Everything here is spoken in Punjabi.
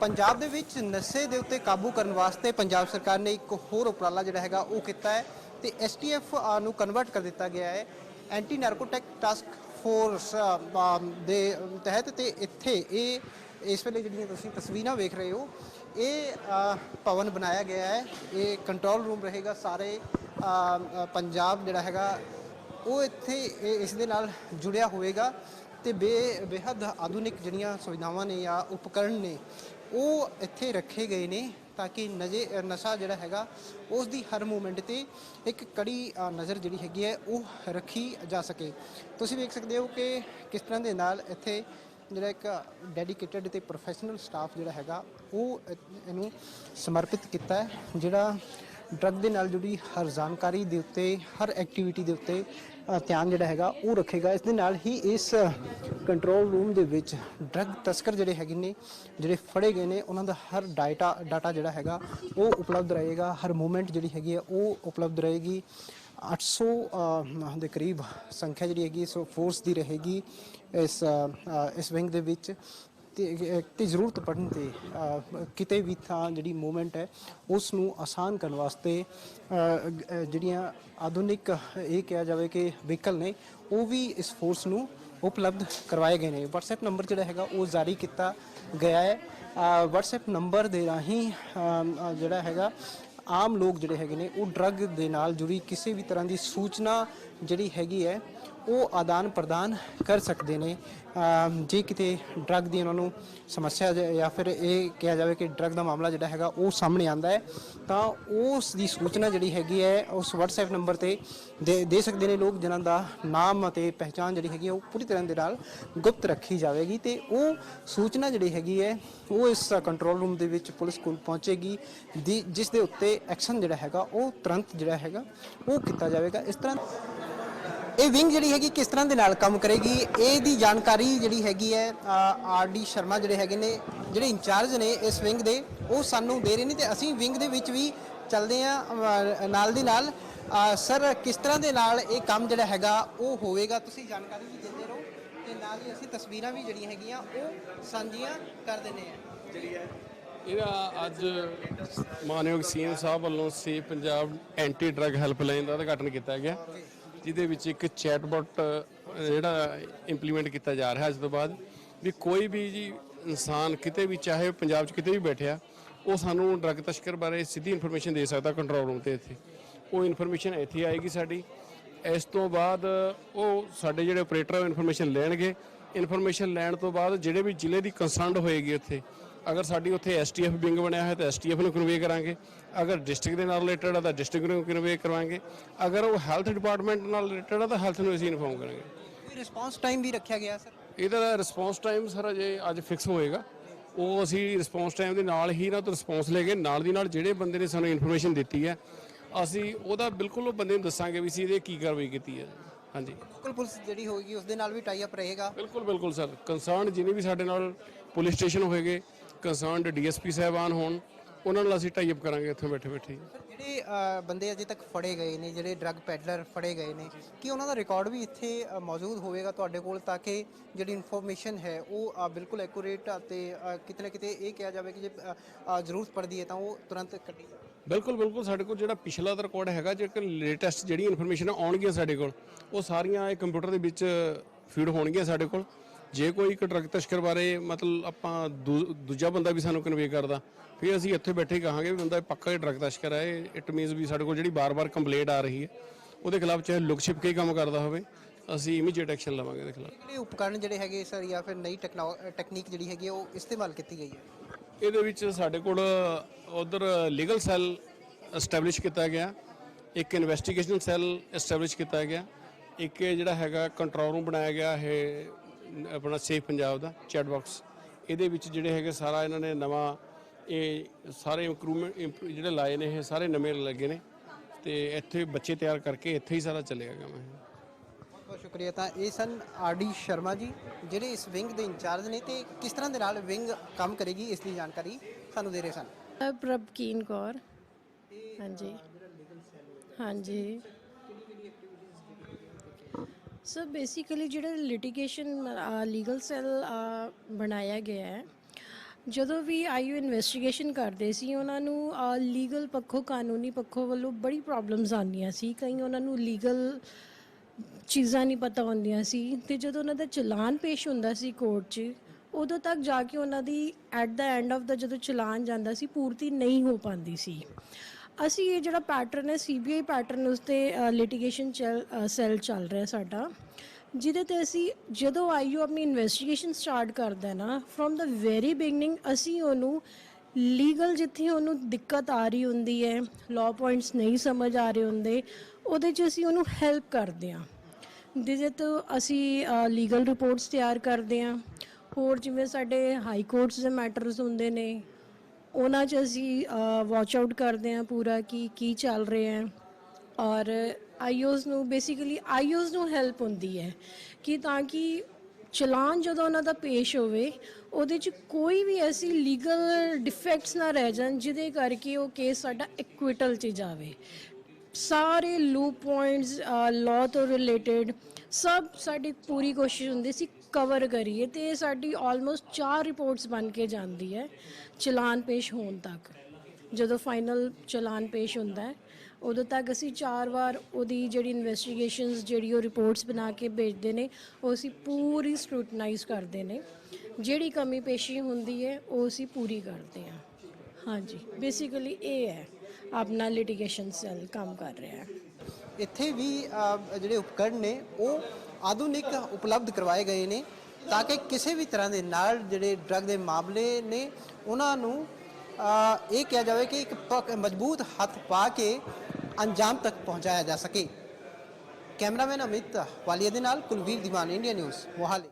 ਪੰਜਾਬ ਦੇ ਵਿੱਚ ਨਸ਼ੇ ਦੇ ਉੱਤੇ ਕਾਬੂ ਕਰਨ ਵਾਸਤੇ ਪੰਜਾਬ ਸਰਕਾਰ ਨੇ ਇੱਕ ਹੋਰ ਉਪਰਾਲਾ ਜਿਹੜਾ ਹੈਗਾ ਉਹ ਕੀਤਾ ਹੈ ਤੇ ਐਸਟੀਐਫ ਨੂੰ ਕਨਵਰਟ ਕਰ ਦਿੱਤਾ ਗਿਆ ਹੈ। ਐਂਟੀ ਨਾਰਕੋਟਿਕ ਟਾਸਕ ਫੋਰਸ ਦੇ ਤਹਿਤ ਤੇ ਇੱਥੇ ਇਹ, ਇਸ ਵੇਲੇ ਜਿਹੜੀਆਂ ਤੁਸੀਂ ਤਸਵੀਰਾਂ ਵੇਖ ਰਹੇ ਹੋ, ਇਹ ਭਵਨ ਬਣਾਇਆ ਗਿਆ ਹੈ। ਇਹ ਕੰਟਰੋਲ ਰੂਮ ਰਹੇਗਾ ਸਾਰੇ ਪੰਜਾਬ ਜਿਹੜਾ ਹੈਗਾ, ਉਹ ਇੱਥੇ ਇਹ- ਇਸ ਦੇ ਨਾਲ ਜੁੜਿਆ ਹੋਵੇਗਾ। ਤੇ ਬੇ ਬੇਹੱਦ ਆਧੁਨਿਕ ਜਿਹੜੀਆਂ ਸੁਵਿਧਾਵਾਂ ਨੇ ਜਾਂ ਉਪਕਰਣ ਨੇ, ਉਹ ਇੱਥੇ ਰੱਖੇ ਗਏ ਨੇ ਤਾਂ ਕਿ ਨਜੇ, ਨਸ਼ਾ ਜਿਹੜਾ ਹੈਗਾ ਉਸ ਦੀ ਹਰ ਮੂਵਮੈਂਟ ਤੇ ਇੱਕ ਕੜੀ ਨਜ਼ਰ ਜਿਹੜੀ ਹੈਗੀ ਹੈ, ਉਹ ਰੱਖੀ ਜਾ ਸਕੇ। ਤੁਸੀਂ ਵੇਖ ਸਕਦੇ ਹੋ ਕਿ ਕਿਸ ਤਰ੍ਹਾਂ ਦੇ ਨਾਲ ਇੱਥੇ ਜਿਹੜਾ ਇੱਕ ਡੈਡੀਕੇਟਿਡ ਤੇ ਪ੍ਰੋਫੈਸ਼ਨਲ ਸਟਾਫ ਜਿਹੜਾ ਹੈਗਾ, ਉਹ ਇਹਨੂੰ ਸਮਰਪਿਤ ਕੀਤਾ ਹੈ, ਜਿਹੜਾ ਡਰੱਗ ਦੇ ਨਾਲ ਜੁੜੀ ਹਰ ਜਾਣਕਾਰੀ ਦੇ ਉੱਤੇ ਹਰ ਐਕਟੀਵਿਟੀ ਦੇ ਉੱਤੇ ਧਿਆਨ ਜਿਹੜਾ ਹੈਗਾ ਉਹ ਰੱਖੇਗਾ। ਇਸ ਦੇ ਨਾਲ ਹੀ ਇਸ ਕੰਟਰੋਲ ਰੂਮ ਦੇ ਵਿੱਚ ਡਰੱਗ ਤਸਕਰ ਜਿਹੜੇ ਹੈਗੇ ਨੇ ਜਿਹੜੇ ਫੜੇ ਗਏ ਨੇ ਉਹਨਾਂ ਦਾ ਹਰ ਡਾਟਾ ਡਾਟਾ ਜਿਹੜਾ ਹੈਗਾ ਉਹ ਉਪਲਬਧ ਰਹੇਗਾ। ਹਰ ਮੂਵਮੈਂਟ ਜਿਹੜੀ ਹੈਗੀ ਹੈ ਉਹ ਉਪਲਬਧ ਰਹੇਗੀ। 800 ਅ, ਦੇ ਕਰੀਬ ਸੰਖਿਆ ਜਿਹੜੀ ਹੈਗੀ ਸੋ ਫੋਰਸ ਦੀ ਰਹੇਗੀ ਇਸ ਇਸ ਵਿੰਗ ਦੇ ਵਿੱਚ। ਤੇ ਜ਼ਰੂਰਤ ਪੜਨ ਤੇ ਕਿਤੇ ਵੀ ਥਾਂ ਜਿਹੜੀ ਮੂਵਮੈਂਟ ਹੈ ਉਸ ਨੂੰ ਆਸਾਨ ਕਰਨ ਵਾਸਤੇ ਜਿਹੜੀਆਂ ਆਧੁਨਿਕ ਇਹ ਕਿਹਾ ਜਾਵੇ ਕਿ ਵਹੀਕਲ ਨੇ ਉਹ ਵੀ ਇਸ ਫੋਰਸ ਨੂੰ ਉਪਲਬਧ ਕਰਵਾਏ ਗਏ ਨੇ। WhatsApp ਨੰਬਰ ਜਿਹੜਾ ਹੈਗਾ ਉਹ ਜਾਰੀ ਕੀਤਾ ਗਿਆ ਹੈ। ਅ, WhatsApp ਨੰਬਰ ਦੇ ਰਾਹੀਂ ਜਿਹੜਾ ਹੈਗਾ ਆਮ ਲੋਕ ਜਿਹੜੇ ਹੈਗੇ ਨੇ ਉਹ ਡਰੱਗ ਦੇ ਨਾਲ ਜੁੜੀ ਕਿਸੇ ਵੀ ਤਰ੍ਹਾਂ ਦੀ ਸੂਚਨਾ ਜਿਹੜੀ ਹੈਗੀ ਹੈ ਉਹ ਆਦਾਨ ਪ੍ਰਦਾਨ ਕਰ ਸਕਦੇ ਨੇ। ਜੇ ਕਿਤੇ ਡਰੱਗ ਦੀ ਉਹਨਾਂ ਨੂੰ ਸਮੱਸਿਆ ਜਾਂ ਫਿਰ ਇਹ ਕਿਹਾ ਜਾਵੇ ਕਿ ਡਰੱਗ ਦਾ ਮਾਮਲਾ ਜਿਹੜਾ ਹੈਗਾ ਉਹ ਸਾਹਮਣੇ ਆਂਦਾ ਹੈ, ਤਾਂ ਉਸ ਦੀ ਸੂਚਨਾ ਜਿਹੜੀ ਹੈਗੀ ਹੈ, ਉਸ WhatsApp ਨੰਬਰ ਤੇ ਦੇ ਦੇ ਸਕਦੇ ਨੇ ਲੋਕ, ਜਿਨ੍ਹਾਂ ਦਾ ਨਾਮ ਅਤੇ ਪਹਿਚਾਣ ਜਿਹੜੀ ਹੈਗੀ ਹੈ, ਉਹ ਪੂਰੀ ਤਰ੍ਹਾਂ ਦੇ ਨਾਲ ਗੁਪਤ ਰੱਖੀ ਜਾਵੇਗੀ ਤੇ ਉਹ ਸੂਚਨਾ ਜਿਹੜੀ ਹੈਗੀ ਹੈ, ਉਹ ਇਸ ਕੰਟਰੋਲ ਰੂਮ ਦੇ ਵਿੱਚ ਪੁਲਿਸ ਕੋਲ ਪਹੁੰਚੇਗੀ। ਦੀ ਜਿਸ ਦੇ ਉੱਤੇ ਐਕਸ਼ਨ ਜਿਹੜਾ ਹੈਗਾ, ਉਹ ਤੁਰੰਤ ਜਿਹੜਾ ਹੈਗਾ, ਉਹ ਕੀਤਾ ਜਾਵੇਗਾ। ਇਸ ਤਰ੍ਹਾਂ ਇਹ ਵਿੰਗ ਜਿਹੜੀ ਹੈਗੀ ਕਿਸ ਤਰ੍ਹਾਂ ਦੇ ਨਾਲ ਕੰਮ ਕਰੇਗੀ ਇਹਦੀ ਜਾਣਕਾਰੀ ਜਿਹੜੀ ਹੈਗੀ ਹੈ ਆਰ ਡੀ ਸ਼ਰਮਾ ਜਿਹੜੇ ਹੈਗੇ ਨੇ ਜਿਹੜੇ ਇੰਚਾਰਜ ਨੇ ਇਸ ਵਿੰਗ ਦੇ ਉਹ ਸਾਨੂੰ ਦੇ ਰਹੇ ਨੇ ਤੇ ਅਸੀਂ ਵਿੰਗ ਦੇ ਵਿੱਚ ਵੀ ਚੱਲਦੇ ਆ ਨਾਲ ਦੀ ਨਾਲ। ਸਰ ਕਿਸ ਤਰ੍ਹਾਂ ਦੇ ਨਾਲ ਇਹ ਕੰਮ ਜਿਹੜਾ ਹੈਗਾ ਉਹ ਹੋਵੇਗਾ ਤੁਸੀਂ ਜਾਣਕਾਰੀ ਵੀ ਦਿੰਦੇ ਰਹੋ ਤੇ ਨਾਲ ਹੀ ਅਸੀਂ ਤਸਵੀਰਾਂ ਵੀ ਜਿਹੜੀਆਂ ਹੈਗੀਆਂ ਉਹ ਸਾਂਝੀਆਂ ਕਰ ਦਿੰਦੇ ਆ ਇਹਦਾ ਅੱਜ ਮਾਨਯੋਗ ਸੀਐਮ ਸਾਹਿਬ ਵੱਲੋਂ ਸੇ ਪੰਜਾਬ ਐਂਟੀ ਡਰੱਗ ਹੈਲਪਲਾਈਨ ਦਾ ਉਦਘਾਟਨ ਕੀਤਾ ਗਿਆ। ਜਿਹਦੇ ਵਿੱਚ ਇੱਕ ਚੈਟਬੋਟ ਜਿਹੜਾ ਇੰਪਲੀਮੈਂਟ ਕੀਤਾ ਜਾ ਰਿਹਾ ਅੱਜ ਤੋਂ ਬਾਅਦ, ਵੀ ਕੋਈ ਵੀ ਜੀ ਇਨਸਾਨ ਕਿਤੇ ਵੀ ਚਾਹੇ ਪੰਜਾਬ 'ਚ ਕਿਤੇ ਵੀ ਬੈਠਿਆ, ਉਹ ਸਾਨੂੰ ਡਰੱਗ ਤਸਕਰ ਬਾਰੇ ਸਿੱਧੀ ਇਨਫੋਰਮੇਸ਼ਨ ਦੇ ਸਕਦਾ ਕੰਟਰੋਲ ਰੂਮ ਤੇ ਇੱਥੇ। ਉਹ ਇਨਫੋਰਮੇਸ਼ਨ ਇੱਥੇ ਆਏਗੀ ਸਾਡੀ। ਇਸ ਤੋਂ ਬਾਅਦ ਉਹ ਸਾਡੇ ਜਿਹੜੇ ਆਪਰੇਟਰ ਇਨਫੋਰਮੇਸ਼ਨ ਲੈਣਗੇ। ਇਨਫੋਰਮੇਸ਼ਨ ਲੈਣ ਤੋਂ ਬਾਅਦ ਜਿਹੜੇ ਵੀ ਜ਼ਿਲ੍ਹੇ ਦੀ ਕੰਸਰਨਡ ਹੋਏਗੀ ਉੱਥੇ ਅਗਰ ਸਾਡੀ ਉੱਥੇ ਐਸਟੀਐਫ ਵਿੰਗ ਬਣਿਆ ਹੋਇਆ ਤਾਂ ਐਸਟੀਐਫ ਨੂੰ ਕਨਵੇ ਕਰਾਂਗੇ। ਅਗਰ ਡਿਸਟ੍ਰਿਕਟ ਦੇ ਨਾਲ ਰਿਲੇਟਡ ਆ ਤਾਂ ਡਿਸਟ੍ਰਿਕਟ ਨੂੰ ਕਨਵੇ ਕਰਵਾਵਾਂਗੇ ਅਗਰ ਉਹ ਹੈਲਥ ਡਿਪਾਰਟਮੈਂਟ ਨਾਲ ਰਿਲੇਟਡ ਆ ਤਾਂ ਹੈਲਥ ਨੂੰ ਅਸੀਂ ਇਨਫੋਰਮ ਕਰਾਂਗੇ। ਕੋਈ ਰਿਸਪੌਂਸ ਟਾਈਮ ਵੀ ਰੱਖਿਆ ਗਿਆ ਸਰ? ਇਹਦਾ ਰਿਸਪੌਂਸ ਟਾਈਮ ਸਰ ਅਜੇ ਅੱਜ ਫਿਕਸ ਹੋਏਗਾ। ਉਹ ਅਸੀਂ ਰਿਸਪੌਂਸ ਟਾਈਮ ਦੇ ਨਾਲ ਹੀ ਨਾ ਤੋਂ ਰਿਸਪੌਂਸ ਲੈ ਕੇ ਨਾਲ ਦੀ ਨਾਲ ਜਿਹੜੇ ਬੰਦੇ ਨੇ ਸਾਨੂੰ ਇਨਫੋਰਮੇਸ਼ਨ ਦਿੱਤੀ ਹੈ ਅਸੀਂ ਉਹਦਾ ਬਿਲਕੁਲ ਉਹ ਬੰਦੇ ਨੂੰ ਦੱਸਾਂਗੇ ਵੀ ਅਸੀਂ ਇਹਦੇ ਕੀ ਕਾਰਵਾਈ ਕੀਤੀ ਹੈ। ਹਾਂਜੀ। ਲੋਕਲ ਪੁਲਿਸ ਜਿਹੜੀ ਹੋਏਗੀ ਉਸ ਦੇ ਨਾਲ ਵੀ ਟਾਈ ਅਪ ਰਹੇਗਾ। ਬਿਲਕੁਲ ਬਿਲਕੁਲ ਸਰ। ਕੰਸਰਨ ਜਿਨੇ ਵੀ ਸਾਡੇ ਨਾਲ ਪੁਲਿਸ ਸਟੇਸ਼ਨ ਹੋਏਗੇ ਕੰਸਰਨਡ ਡੀਐਸਪੀ ਸਾਹਿਬਾਨ ਹੋਣ ਉਹਨਾਂ ਨਾਲ ਅਸੀਂ ਟਾਈ ਅਪ ਕਰਾਂਗੇ ਇੱਥੇ ਬੈਠੇ ਬੈਠੇ ਹੀ। ਜਿਹੜੇ ਅ, ਬੰਦੇ ਅਜੇ ਤੱਕ ਫੜੇ ਗਏ ਨੇ ਜਿਹੜੇ ਡਰੱਗ ਪੈਡਲਰ ਫੜੇ ਗਏ ਨੇ ਕੀ ਉਹਨਾਂ ਦਾ ਰਿਕਾਰਡ ਵੀ ਇੱਥੇ ਅ, ਮੌਜੂਦ ਹੋਵੇਗਾ ਤੁਹਾਡੇ ਕੋਲ ਤਾਂ ਕਿ ਜਿਹੜੀ ਇਨਫੋਰਮੇਸ਼ਨ ਹੈ ਉਹ ਅ, ਬਿਲਕੁਲ ਐਕੂਰੇਟ ਅਤੇ ਅ, ਕਿਤੇ ਨਾ ਕਿਤੇ ਇਹ ਕਿਹਾ ਜਾਵੇ ਕਿ ਜੇ ਅ, ਅ, ਜ਼ਰੂਰਤ ਪੜਦੀ ਹੈ ਤਾਂ ਉਹ ਤੁਰੰਤ ਕੱਢੀ ਜਾਵੇ ਬਿਲਕੁਲ ਬਿਲਕੁਲ ਸਾਡੇ ਕੋਲ ਜਿਹੜਾ ਪਿਛਲਾ ਦਾ ਰਿਕਾਰਡ ਹੈਗਾ ਜੇਕਰ ਲੇਟੈਸਟ ਜਿਹੜੀ ਇਨਫੋਰਮੇਸ਼ਨ ਆਉਣਗੀਆਂ ਸਾਡੇ ਕੋਲ ਉਹ ਸਾਰੀਆਂ ਇਹ ਕੰਪਿਊਟਰ ਦੇ ਵਿੱਚ ਫੀਡ ਹੋਣਗੀਆਂ ਸਾਡੇ ਕੋਲ ਜੇ ਕੋਈ ਇੱਕ ਡਰੱਗ ਤਸਕਰ ਬਾਰੇ ਮਤਲਬ ਆਪਾਂ ਦੂਜਾ ਬੰਦਾ ਵੀ ਸਾਨੂੰ ਕਨਵੇ ਕਰਦਾ ਫਿਰ ਅਸੀਂ ਇੱਥੇ ਬੈਠੇ ਹੀ ਕਹਾਂਗੇ ਵੀ ਬੰਦਾ ਪੱਕਾ ਹੀ ਡਰੱਗ ਤਸਕਰ ਹੈ ਇਟ ਮੀਨਸ ਵੀ ਸਾਡੇ ਕੋਲ ਜਿਹੜੀ ਬਾਰ-ਬਾਰ ਕੰਪਲੇਂਟ ਆ ਰਹੀ ਹੈ ਉਹਦੇ ਖਿਲਾਫ ਚਾਹੇ ਲੁਕ ਛਿਪ ਕੇ ਹੀ ਕੰਮ ਕਰਦਾ ਹੋਵੇ ਅਸੀਂ ਇਮੀਡੀਏਟ ਐਕਸ਼ਨ ਲਵਾਂਗੇ ਇਹਦੇ ਖਿਲਾਫ। ਜਿਹੜੇ ਉਪਕਰਨ ਜਿਹੜੇ ਹੈਗੇ ਸਰ ਜਾਂ ਫਿਰ ਨਈ ਟੈਕਨੀਕ ਜਿਹੜੀ ਹੈਗੀ ਹੈ ਉਹ ਇਸਤੇਮਾਲ ਕੀਤੀ ਗਈ ਹੈ? ਇਹਦੇ ਵਿੱਚ ਸਾਡੇ ਕੋਲ ਉਧਰ ਲੀਗਲ ਸੈੱਲ ਐਸਟੈਬਲਿਸ਼ ਕੀਤਾ ਗਿਆ ਇੱਕ ਇਨਵੈਸਟੀਗੇਸ਼ਨ ਸੈੱਲ ਐਸਟੈਬਲਿਸ਼ ਕੀਤਾ ਗਿਆ ਇੱਕ ਜਿਹੜਾ ਹੈਗਾ ਕੰਟਰੋਲ ਰੂਮ ਬਣਾਇਆ ਗਿਆ ਇਹ ਆਪਣਾ ਸੇਫ ਪੰਜਾਬ ਦਾ ਚੈਟ ਬਾਕਸ ਇਹਦੇ ਵਿੱਚ ਜਿਹੜੇ ਹੈਗੇ ਸਾਰਾ ਇਹਨਾਂ ਨੇ ਨਵਾਂ ਇਹ ਸਾਰੇ ਇੰਪਰੂਵਮੈਂਟ ਜਿਹੜੇ ਲਾਏ ਨੇ ਇਹ ਸਾਰੇ ਨਵੇਂ ਲੱਗੇ ਨੇ। ਤੇ ਇੱਥੇ ਬੱਚੇ ਤਿਆਰ ਕਰਕੇ ਇੱਥੇ ਹੀ ਸਾਰਾ ਚੱਲੇਗਾ ਕੰਮ ਇਹ ਬਹੁਤ ਬਹੁਤ ਸ਼ੁਕਰੀਆ। ਤਾਂ ਇਹ ਸਨ ਆਰਡੀ ਸ਼ਰਮਾ ਜੀ ਜਿਹੜੇ ਇਸ ਵਿੰਗ ਦੇ ਇੰਚਾਰਜ ਨੇ ਤੇ ਕਿਸ ਤਰ੍ਹਾਂ ਦੇ ਨਾਲ ਵਿੰਗ ਕੰਮ ਕਰੇਗੀ ਇਸ ਦੀ ਜਾਣਕਾਰੀ ਸਾਨੂੰ ਦੇ ਰਹੇ ਸਨ। ਪ੍ਰਭਕੀਨ ਕੌਰ। ਹਾਂਜੀ। ਹਾਂਜੀ। ਸਰ ਬੇਸਿਕਲੀ ਜਿਹੜਾ ਲਿਟੀਗੇਸ਼ਨ ਲੀਗਲ ਸੈੱਲ ਬਣਾਇਆ ਗਿਆ ਹੈ, ਜਦੋਂ ਵੀ ਆਈਓ ਇਨਵੈਸਟੀਗੇਸ਼ਨ ਕਰਦੇ ਸੀ, ਉਹਨਾਂ ਨੂੰ ਲੀਗਲ ਪੱਖੋਂ, ਕਾਨੂੰਨੀ ਪੱਖੋਂ ਵੱਲੋਂ ਬੜੀ ਪ੍ਰੋਬਲਮਸ ਆਉਂਦੀਆਂ ਸੀ। ਕਈ ਉਹਨਾਂ ਨੂੰ ਲੀਗਲ ਚੀਜ਼ਾਂ ਨਹੀਂ ਪਤਾ ਹੁੰਦੀਆਂ ਸੀ। ਤੇ ਜਦੋਂ ਉਹਨਾਂ ਦਾ ਚਲਾਨ ਪੇਸ਼ ਹੁੰਦਾ ਸੀ ਕੋਰਟ 'ਚ, ਉਦੋਂ ਤੱਕ ਜਾ ਕੇ ਉਹਨਾਂ ਦੀ at the end of the ਜਦੋਂ ਚਲਾਨ ਜਾਂਦਾ ਸੀ, ਪੂਰਤੀ ਨਹੀਂ ਹੋ ਪਾਉਂਦੀ ਸੀ। ਅਸੀਂ ਇਹ ਜਿਹੜਾ ਪੈਟਰਨ ਹੈ ਸੀਬੀਆਈ ਪੈਟਰਨ ਉਸ ਤੇ ਲਿਟੀਗੇਸ਼ਨ ਸੈੱਲ ਚੱਲ ਰਿਹਾ ਸਾਡਾ। ਜਿਹਦੇ ਤੇ ਅਸੀਂ ਜਦੋਂ ਆਈਓ ਆਪਣੀ ਇਨਵੈਸਟੀਗੇਸ਼ਨ ਸਟਾਰਟ ਕਰਦਾ ਨਾ ਫਰੋਮ ਦਾ ਵੈਰੀ ਬਿਗਨਿੰਗ ਅਸੀਂ ਉਹਨੂੰ ਲੀਗਲ ਜਿੱਥੇ ਉਹਨੂੰ ਦਿੱਕਤ ਆ ਰਹੀ ਹੁੰਦੀ ਹੈ ਲਾਅ ਪੁਆਇੰਟਸ ਨਹੀਂ ਸਮਝ ਆ ਰਹੇ ਹੁੰਦੇ, ਉਹਦੇ 'ਚ ਅਸੀਂ ਉਹਨੂੰ ਹੈਲਪ ਕਰਦੇ ਹਾਂ। ਜਿਹਦੇ ਤੋਂ ਅਸੀਂ ਲੀਗਲ ਰਿਪੋਰਟਸ ਤਿਆਰ ਕਰਦੇ ਹਾਂ। ਹੋਰ ਜਿਵੇਂ ਸਾਡੇ ਹਾਈ ਕੋਰਟਸ ਦੇ ਮੈਟਰਸ ਹੁੰਦੇ ਨੇ ਉਹਨਾਂ 'ਚ ਅਸੀਂ ਵਾਚ ਆਊਟ ਕਰਦੇ ਹਾਂ ਪੂਰਾ ਕਿ ਕੀ ਚੱਲ ਰਿਹਾ ਹੈ। ਔਰ ਆਈਓਜ਼ ਨੂੰ ਬੇਸਿਕਲੀ ਆਈਓਜ਼ ਨੂੰ ਹੈਲਪ ਹੁੰਦੀ ਹੈ ਕਿ ਤਾਂ ਕਿ ਚਲਾਨ ਜਦੋਂ ਉਹਨਾਂ ਦਾ ਪੇਸ਼ ਹੋਵੇ, ਉਹਦੇ 'ਚ ਕੋਈ ਵੀ ਐਸੀ ਲੀਗਲ ਡਿਫੈਕਟਸ ਨਾ ਰਹਿ ਜਾਣ ਜਿਹਦੇ ਕਰਕੇ ਉਹ ਕੇਸ ਸਾਡਾ ਇਕੁਇਟਲ 'ਚ ਜਾਵੇ। ਸਾਰੇ ਲੂਪ ਪੁਆਇੰਟਸ ਲਾਅ ਤੋਂ ਰਿਲੇਟਡ ਸਭ ਸਾਡੀ ਪੂਰੀ ਕੋਸ਼ਿਸ਼ ਹੁੰਦੀ ਸੀ ਕਵਰ ਕਰੀਏ ਤੇ ਸਾਡੀ ਆਲਮੋਸਟ ਚਾਰ ਰਿਪੋਰਟਸ ਬਣ ਕੇ ਜਾਂਦੀ ਹੈ ਚਲਾਨ ਪੇਸ਼ ਹੋਣ ਤੱਕ। ਜਦੋਂ ਫਾਈਨਲ ਚਲਾਨ ਪੇਸ਼ ਹੁੰਦਾ ਹੈ ਉਦੋਂ ਤੱਕ ਅਸੀਂ ਚਾਰ ਵਾਰ ਉਹਦੀ ਜਿਹੜੀ ਇਨਵੈਸਟੀਗੇਸ਼ਨਸ ਜਿਹੜੀ ਉਹ ਰਿਪੋਰਟਸ ਬਣਾ ਕੇ ਭੇਜਦੇ ਨੇ ਉਹ ਅਸੀਂ ਪੂਰੀ ਸਕ੍ਰੂਟਨਾਈਜ਼ ਕਰਦੇ ਨੇ। ਜਿਹੜੀ ਕਮੀ ਪੇਸ਼ੀ ਹੁੰਦੀ ਹੈ ਉਹ ਅਸੀਂ ਪੂਰੀ ਕਰਦੇ ਹਾਂ। ਹਾਂਜੀ ਬੇਸਿਕਲੀ ਇਹ ਹੈ ਆਪਣਾ ਲਿਟੀਗੇਸ਼ਨ ਸੈੱਲ ਕੰਮ ਕਰ ਰਿਹਾ ਹੈ। ਇੱਥੇ ਵੀ ਅ, ਜਿਹੜੇ ਉਪਕਰਨ ਨੇ ਉਹ ਆਧੁਨਿਕ ਉਪਲਬਧ ਕਰਵਾਏ ਗਏ ਨੇ ਤਾਂ ਕਿ ਕਿਸੇ ਵੀ ਤਰ੍ਹਾਂ ਦੇ ਨਾਲ ਜਿਹੜੇ ਡਰੱਗ ਦੇ ਮਾਮਲੇ ਨੇ, ਉਹਨਾਂ ਨੂੰ ਇਹ ਕਿਹਾ ਜਾਵੇ ਕਿ ਇੱਕ ਪੱਕ- ਮਜ਼ਬੂਤ ਹੱਥ ਪਾ ਕੇ ਅੰਜਾਮ ਤੱਕ ਪਹੁੰਚਾਇਆ ਜਾ ਸਕੇ। ਕੈਮਰਾਮੈਨ ਅਮਿਤ ਵਾਲੀਆ ਦੇ ਨਾਲ ਕੁਲਵੀਰ ਦੀਵਾਨ, ਇੰਡੀਆ ਨਿਊਜ਼, ਮੋਹਾਲੀ।